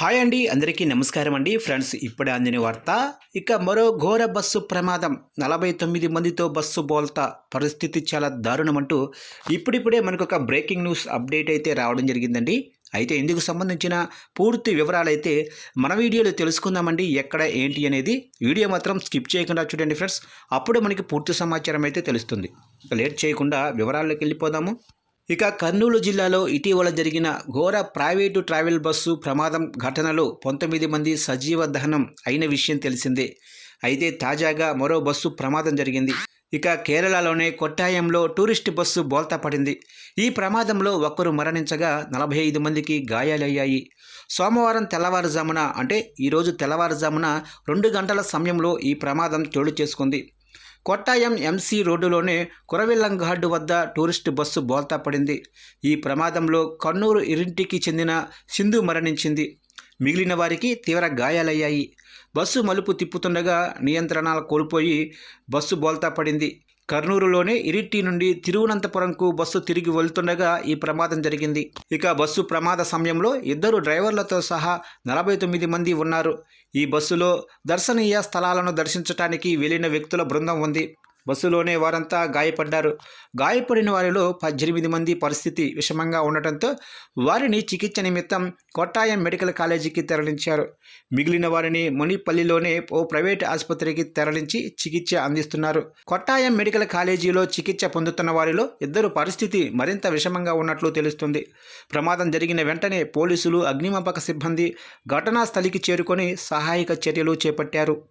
Hi అండి అందరికీ నమస్కారం అండి. ఫ్రెండ్స్ ఇప్పుడే అందిన వార్త ఇక మరో ఘోర బస్సు ప్రమాదం. నలభై తొమ్మిది మందితో బస్సు బోల్తా. పరిస్థితి చాలా దారుణం అంటూ ఇప్పుడిప్పుడే మనకు ఒక బ్రేకింగ్ న్యూస్ అప్డేట్ అయితే రావడం జరిగిందండి. అయితే ఇందుకు సంబంధించిన పూర్తి వివరాలు అయితే మన వీడియోలో తెలుసుకుందామండి. ఎక్కడ ఏంటి అనేది వీడియో మాత్రం స్కిప్ చేయకుండా చూడండి ఫ్రెండ్స్. అప్పుడు మనకి పూర్తి సమాచారం అయితే తెలుస్తుంది. లేట్ చేయకుండా వివరాల్లోకి వెళ్ళిపోదాము. ఇక కర్నూలు జిల్లాలో ఇటీవల జరిగిన ఘోర ప్రైవేటు ట్రావెల్ బస్సు ప్రమాదం ఘటనలో పంతొమ్మిది మంది సజీవ దహనం అయిన విషయం తెలిసిందే. అయితే తాజాగా మరో బస్సు ప్రమాదం జరిగింది. ఇక కేరళలోనే కొట్టాయంలో టూరిస్ట్ బస్సు బోల్తా పడింది. ఈ ప్రమాదంలో ఒక్కరు మరణించగా నలభై ఐదు మందికి గాయాలయ్యాయి. సోమవారం తెల్లవారుజామున అంటే ఈరోజు తెల్లవారుజామున రెండు గంటల సమయంలో ఈ ప్రమాదం చోటు చేసుకుంది. కొట్టాయం ఎంసీ రోడ్డులోనే కురవిల్లంఘాడ్డు వద్ద టూరిస్టు బస్సు బోల్తా పడింది. ఈ ప్రమాదంలో కన్నూరు ఇరింటికి చెందిన సింధు మరణించింది. మిగిలిన వారికి తీవ్ర గాయాలయ్యాయి. బస్సు మలుపు తిప్పుతుండగా నియంత్రణలు కోల్పోయి బస్సు బోల్తా పడింది. కర్నూలులోని ఇరిట్టి నుండి తిరువనంతపురంకు బస్సు తిరిగి వెళ్తుండగా ఈ ప్రమాదం జరిగింది. ఇక బస్సు ప్రమాద సమయంలో ఇద్దరు డ్రైవర్లతో సహా నలభై తొమ్మిది మంది ఉన్నారు. ఈ బస్సులో దర్శనీయ స్థలాలను దర్శించడానికి వెళ్ళిన వ్యక్తుల బృందం ఉంది. బస్సులోనే వారంతా గాయపడ్డారు. గాయపడిన వారిలో పద్దెనిమిది మంది పరిస్థితి విషమంగా ఉండటంతో వారిని చికిత్స నిమిత్తం కొట్టాయం మెడికల్ కాలేజీకి తరలించారు. మిగిలిన వారిని మునిపల్లిలోనే ఓ ప్రైవేట్ ఆసుపత్రికి తరలించి చికిత్స అందిస్తున్నారు. కొట్టాయం మెడికల్ కాలేజీలో చికిత్స పొందుతున్న వారిలో ఇద్దరు పరిస్థితి మరింత విషమంగా ఉన్నట్లు తెలుస్తుంది. ప్రమాదం జరిగిన వెంటనే పోలీసులు అగ్నిమాపక సిబ్బంది ఘటనా స్థలికి చేరుకొని సహాయక చర్యలు చేపట్టారు.